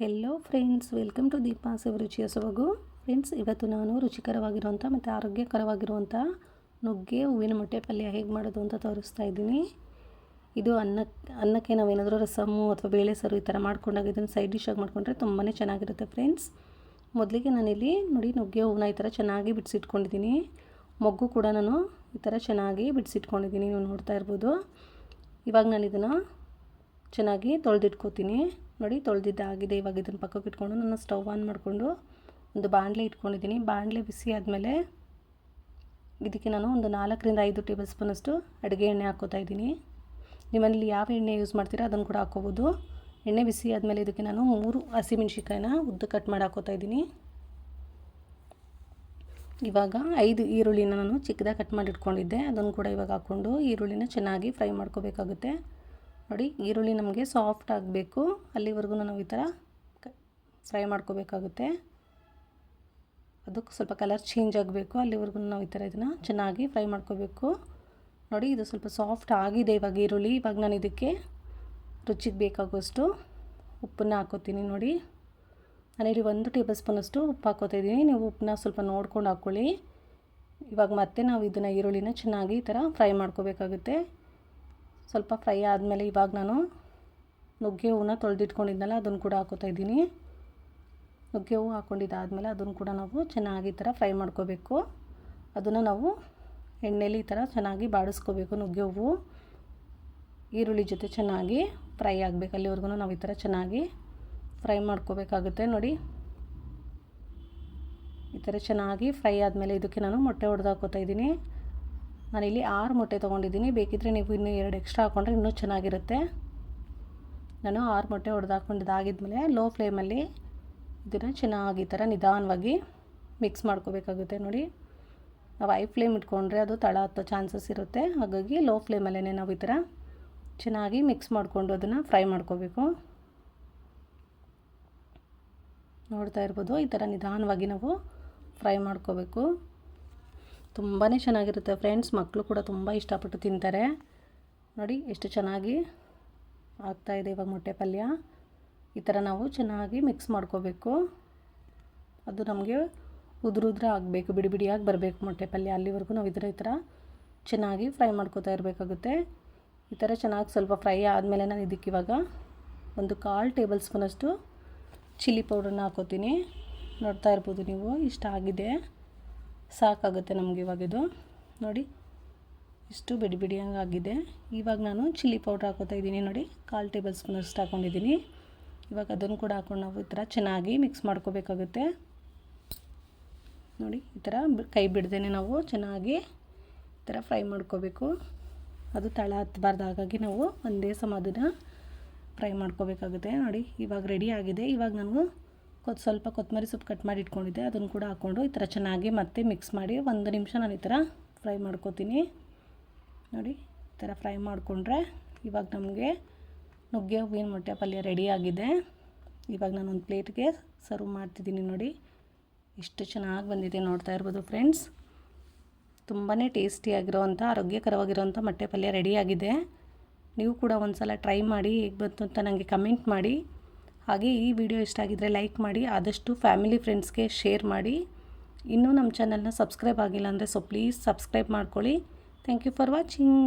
Hello friends welcome to Deepa's ರುಚಿಯ ಸೊಬಗು friends ಇವತ್ತು ನಾನು ರುಚಿಕರವಾಗಿರುವಂಥ ಮತ್ತು ಆರೋಗ್ಯಕರವಾಗಿರುವಂಥ ನುಗ್ಗೆ, ಹೂವಿನ ಮೊಟ್ಟೆ ಪಲ್ಯ ಹೇಗೆ ಮಾಡೋದು ಅಂತ ತೋರಿಸ್ತಾ ಇದ್ದೀನಿ. ಇದು ಅನ್ನಕ್ಕೆ ಅನ್ನಕ್ಕೆ ನಾವೇನಾದರೂ ರಸಮ್ಮು ಅಥವಾ ಬೇಳೆ ಸಾರು ಈ ಥರ ಮಾಡ್ಕೊಂಡಾಗ ಇದನ್ನು ಸೈಡ್ ಡಿಶಾಗಿ ಮಾಡಿಕೊಂಡ್ರೆ ತುಂಬಾ ಚೆನ್ನಾಗಿರುತ್ತೆ ಫ್ರೆಂಡ್ಸ್ ಮೊದಲಿಗೆ ನಾನಿಲ್ಲಿ ನೋಡಿ ನುಗ್ಗೆ, ಹೂವನ್ನ ಈ ಥರ ಚೆನ್ನಾಗಿ ಬಿಡಿಸಿಟ್ಕೊಂಡಿದ್ದೀನಿ. ಮೊಗ್ಗು ಕೂಡ ನಾನು ಈ ಥರ ಚೆನ್ನಾಗಿ ಬಿಡಿಸಿಟ್ಕೊಂಡಿದ್ದೀನಿ, ನೀವು ನೋಡ್ತಾ ಇರ್ಬೋದು. ಇವಾಗ ನಾನು ಇದನ್ನು ಚೆನ್ನಾಗಿ ತೊಳೆದಿಟ್ಕೋತೀನಿ. ನೋಡಿ, ತೊಳೆದಿದ್ದಾಗಿದೆ. ಇವಾಗ ಇದನ್ನು ಪಕ್ಕಕ್ಕೆ ಇಟ್ಕೊಂಡು ನಾನು ಸ್ಟವ್ ಆನ್ ಮಾಡಿಕೊಂಡು ಒಂದು ಬಾಣಲೆ ಇಟ್ಕೊಂಡಿದ್ದೀನಿ. ಬಾಣಲೆ ಬಿಸಿ ಆದಮೇಲೆ ಇದಕ್ಕೆ ನಾನು ಒಂದು ನಾಲ್ಕರಿಂದ ಐದು ಟೇಬಲ್ ಸ್ಪೂನಷ್ಟು ಅಡುಗೆ ಎಣ್ಣೆ ಹಾಕೋತಾ ಇದ್ದೀನಿ. ನಿಮ್ಮಲ್ಲಿ ಯಾವ ಎಣ್ಣೆ ಯೂಸ್ ಮಾಡ್ತೀರಾ ಅದನ್ನು ಕೂಡ ಹಾಕ್ಕೋಬೋದು ಎಣ್ಣೆ ಬಿಸಿ ಆದಮೇಲೆ ಇದಕ್ಕೆ ನಾನು ಮೂರು ಹಸಿಮೆಣ್ಸಿಕಾಯಿನ ಉದ್ದ ಕಟ್ ಮಾಡಿ ಹಾಕೋತಾ ಇದ್ದೀನಿ. ಇವಾಗ ಐದು ಈರುಳ್ಳಿನ ನಾನು ಚಿಕ್ಕದಾಗಿ ಕಟ್ ಮಾಡಿ ಇಟ್ಕೊಂಡಿದ್ದೆ. ಅದನ್ನು ಕೂಡ ಇವಾಗ ಹಾಕ್ಕೊಂಡು ಈರುಳ್ಳಿನ ಚೆನ್ನಾಗಿ ಫ್ರೈ ಮಾಡ್ಕೋಬೇಕಾಗುತ್ತೆ. ನೋಡಿ, ಈರುಳ್ಳಿ ನಮಗೆ ಸಾಫ್ಟ್ ಆಗಬೇಕು. ಅಲ್ಲಿವರೆಗೂ ನಾವು ಈ ಥರ ಫ್ರೈ ಮಾಡ್ಕೋಬೇಕಾಗುತ್ತೆ. ಅದಕ್ಕೆ ಸ್ವಲ್ಪ ಕಲರ್ ಚೇಂಜ್ ಆಗಬೇಕು. ಅಲ್ಲಿವರೆಗೂ ನಾವು ಈ ಥರ ಇದನ್ನು ಚೆನ್ನಾಗಿ ಫ್ರೈ ಮಾಡ್ಕೋಬೇಕು. ನೋಡಿ, ಇದು ಸ್ವಲ್ಪ ಸಾಫ್ಟ್ ಆಗಿದೆ ಇವಾಗ ಈರುಳ್ಳಿ. ಇವಾಗ ನಾನು ಇದಕ್ಕೆ ರುಚಿಗೆ ಬೇಕಾಗುವಷ್ಟು ಉಪ್ಪನ್ನ ಹಾಕೋತೀನಿ ನೋಡಿ. ನಾನಿಲ್ಲಿ ಒಂದು ಟೇಬಲ್ ಸ್ಪೂನಷ್ಟು ಉಪ್ಪು ಹಾಕೋತಾ ನೀವು ಉಪ್ಪನ್ನ ಸ್ವಲ್ಪ ನೋಡ್ಕೊಂಡು ಹಾಕ್ಕೊಳ್ಳಿ ಇವಾಗ ಮತ್ತೆ ನಾವು ಇದನ್ನು ಈರುಳ್ಳಿನ ಚೆನ್ನಾಗಿ ಈ ಥರ ಫ್ರೈ ಮಾಡ್ಕೋಬೇಕಾಗುತ್ತೆ. ಸ್ವಲ್ಪ ಫ್ರೈ ಆದಮೇಲೆ ಇವಾಗ ನಾನು ನುಗ್ಗೆ ಹೂವನ್ನ ತೊಳೆದಿಟ್ಕೊಂಡಿದ್ನಲ್ಲ, ಅದನ್ನು ಕೂಡ ಹಾಕೋತಾ ಇದ್ದೀನಿ. ನುಗ್ಗೆ ಹೂವು ಹಾಕ್ಕೊಂಡಿದ್ದಾದಮೇಲೆ ಅದನ್ನು ಕೂಡ ನಾವು ಚೆನ್ನಾಗಿ ಈ ಥರ ಫ್ರೈ ಮಾಡ್ಕೋಬೇಕು. ಅದನ್ನು ನಾವು ಎಣ್ಣೆಲಿ ಈ ಥರ ಚೆನ್ನಾಗಿ ಬಾಡಿಸ್ಕೋಬೇಕು ನುಗ್ಗೆ ಹೂವು. ಈರುಳ್ಳಿ ಜೊತೆ ಚೆನ್ನಾಗಿ ಫ್ರೈ ಆಗಬೇಕು, ಅಲ್ಲಿವರೆಗೂ ನಾವು ಈ ಥರ ಚೆನ್ನಾಗಿ ಫ್ರೈ ಮಾಡ್ಕೋಬೇಕಾಗುತ್ತೆ. ನೋಡಿ, ಈ ಥರ ಚೆನ್ನಾಗಿ ಫ್ರೈ ಆದಮೇಲೆ ಇದಕ್ಕೆ ನಾನು ಮೊಟ್ಟೆ ಹೊಡೆದು ಹಾಕೋತಾ ಇದ್ದೀನಿ. ನಾನಿಲ್ಲಿ ಆರು ಮೊಟ್ಟೆ ತೊಗೊಂಡಿದ್ದೀನಿ. ಬೇಕಿದ್ದರೆ ನೀವು ಇನ್ನೂ ಎರಡು ಎಕ್ಸ್ಟ್ರಾ ಹಾಕ್ಕೊಂಡ್ರೆ ಇನ್ನೂ ಚೆನ್ನಾಗಿರುತ್ತೆ. ನಾನು ಆರು ಮೊಟ್ಟೆ ಹೊಡೆದು ಹಾಕ್ಕೊಂಡಿದ್ದಾಗಿದ್ಮೇಲೆ ಲೋ ಫ್ಲೇಮಲ್ಲಿ ಇದನ್ನು ಚೆನ್ನಾಗಿ ಈ ಥರ ನಿಧಾನವಾಗಿ ಮಿಕ್ಸ್ ಮಾಡ್ಕೋಬೇಕಾಗುತ್ತೆ ನೋಡಿ. ನಾವು ಐ ಫ್ಲೇಮ್ ಇಟ್ಕೊಂಡ್ರೆ ಅದು ತಳ ಹತ್ತೋ ಚಾನ್ಸಸ್ ಇರುತ್ತೆ. ಹಾಗಾಗಿ ಲೋ ಫ್ಲೇಮಲ್ಲೇ ನಾವು ಈ ಥರ ಚೆನ್ನಾಗಿ ಮಿಕ್ಸ್ ಮಾಡಿಕೊಂಡು ಅದನ್ನು ಫ್ರೈ ಮಾಡ್ಕೋಬೇಕು. ನೋಡ್ತಾ ಇರ್ಬೋದು, ಈ ಥರ ನಿಧಾನವಾಗಿ ನಾವು ಫ್ರೈ ಮಾಡ್ಕೋಬೇಕು. ತುಂಬಾ ಚೆನ್ನಾಗಿರುತ್ತೆ ಫ್ರೆಂಡ್ಸ್. ಮಕ್ಕಳು ಕೂಡ ತುಂಬ ಇಷ್ಟಪಟ್ಟು ತಿಂತಾರೆ. ನೋಡಿ, ಎಷ್ಟು ಚೆನ್ನಾಗಿ ಆಗ್ತಾಯಿದೆ ಇವಾಗ ಮೊಟ್ಟೆ ಪಲ್ಯ. ಈ ಥರ ನಾವು ಚೆನ್ನಾಗಿ ಮಿಕ್ಸ್ ಮಾಡ್ಕೋಬೇಕು. ಅದು ನಮಗೆ ಉದುರು ಉದ್ರ ಆಗಬೇಕು, ಬಿಡಿ ಬಿಡಿಯಾಗಿ ಬರಬೇಕು ಮೊಟ್ಟೆ ಪಲ್ಯ. ಅಲ್ಲಿವರೆಗೂ ನಾವು ಇದರ ಈ ಥರ ಚೆನ್ನಾಗಿ ಫ್ರೈ ಮಾಡ್ಕೋತಾ ಇರಬೇಕಾಗುತ್ತೆ. ಈ ಥರ ಚೆನ್ನಾಗಿ ಸ್ವಲ್ಪ ಫ್ರೈ ಆದಮೇಲೆ ನಾನು ಇದಕ್ಕೆ ಇವಾಗ ಒಂದು ಕಾಲು ಟೇಬಲ್ ಸ್ಪೂನಷ್ಟು ಚಿಲ್ಲಿ ಪೌಡ್ರನ್ನ ಹಾಕೋತೀನಿ. ನೋಡ್ತಾ ಇರ್ಬೋದು ನೀವು, ಇಷ್ಟ ಆಗಿದೆ. ಸಾಕಾಗುತ್ತೆ ನಮಗೆ ಇವಾಗ ಇದು. ನೋಡಿ, ಇಷ್ಟು ಬಿಡಿ ಬಿಡಿಯಂಗೆ ಆಗಿದೆ. ಇವಾಗ ನಾನು ಚಿಲ್ಲಿ ಪೌಡ್ರ್ ಹಾಕೋತಾ ಇದ್ದೀನಿ. ನೋಡಿ, ಕಾಲು ಟೇಬಲ್ ಸ್ಪೂನ್ ಅಷ್ಟು ಹಾಕ್ಕೊಂಡಿದ್ದೀನಿ ಇವಾಗ ಅದನ್ನು ಕೂಡ ಹಾಕೊಂಡು ನಾವು ಈ ಥರ ಚೆನ್ನಾಗಿ ಮಿಕ್ಸ್ ಮಾಡ್ಕೋಬೇಕಾಗುತ್ತೆ. ನೋಡಿ, ಈ ಥರ ಕೈ ಬಿಡ್ದೇ ನಾವು ಚೆನ್ನಾಗಿ ಈ ಥರ ಫ್ರೈ ಮಾಡ್ಕೋಬೇಕು. ಅದು ತಳ ಹತ್ತಬಾರ್ದು ಹಾಗಾಗಿ ನಾವು ಒಂದೇ ಸಮ ಅದನ್ನು ಫ್ರೈ ಮಾಡ್ಕೋಬೇಕಾಗುತ್ತೆ. ನೋಡಿ, ಇವಾಗ ರೆಡಿ ಆಗಿದೆ. ಇವಾಗ ನಾನು ಕೊತ್, ಸ್ವಲ್ಪ ಕೊತ್ತಂಬರಿ ಸೊಪ್ಪು ಕಟ್ ಮಾಡಿ ಇಟ್ಕೊಂಡಿದ್ದೆ. ಅದನ್ನು ಕೂಡ ಹಾಕ್ಕೊಂಡು ಈ ಥರ ಚೆನ್ನಾಗಿ ಮತ್ತೆ ಮಿಕ್ಸ್ ಮಾಡಿ ಒಂದು ನಿಮಿಷ ನಾನು ಈ ಥರ ಫ್ರೈ ಮಾಡ್ಕೋತೀನಿ. ನೋಡಿ, ಈ ಥರ ಫ್ರೈ ಮಾಡಿಕೊಂಡ್ರೆ ಇವಾಗ ನಮಗೆ ನುಗ್ಗೆ ಹೂವಿನ ಮೊಟ್ಟೆ ಪಲ್ಯ ರೆಡಿಯಾಗಿದೆ ಇವಾಗ ನಾನು ಒಂದು ಪ್ಲೇಟ್ಗೆ ಸರ್ವ್ ಮಾಡ್ತಿದ್ದೀನಿ ನೋಡಿ. ಎಷ್ಟು ಚೆನ್ನಾಗಿ ಬಂದಿದೆ ನೋಡ್ತಾ ಇರ್ಬೋದು ಫ್ರೆಂಡ್ಸ್ ತುಂಬಾ ಟೇಸ್ಟಿಯಾಗಿರೋವಂಥ ಆರೋಗ್ಯಕರವಾಗಿರೋವಂಥ ಮೊಟ್ಟೆ ಪಲ್ಯ ರೆಡಿಯಾಗಿದೆ ನೀವು ಕೂಡ ಒಂದು ಸಲ ಟ್ರೈ ಮಾಡಿ ಹೇಗೆ ಬಂತು ಅಂತ ನನಗೆ ಕಮೆಂಟ್ ಮಾಡಿ. ಹಾಗೆ ಈ ವಿಡಿಯೋ ಇಷ್ಟ ಆಗಿದ್ದರೆ ಲೈಕ್ ಮಾಡಿ, ಆದಷ್ಟು ಫ್ಯಾಮಿಲಿ ಫ್ರೆಂಡ್ಸ್ಗೆ ಶೇರ್ ಮಾಡಿ. ಇನ್ನೂ ನಮ್ಮ ಚಾನಲ್ನ ಸಬ್ಸ್ಕ್ರೈಬ್ ಆಗಿಲ್ಲ ಅಂದರೆ ಸೊ ಪ್ಲೀಸ್ ಸಬ್ಸ್ಕ್ರೈಬ್ ಮಾಡ್ಕೊಳ್ಳಿ. Thank you for watching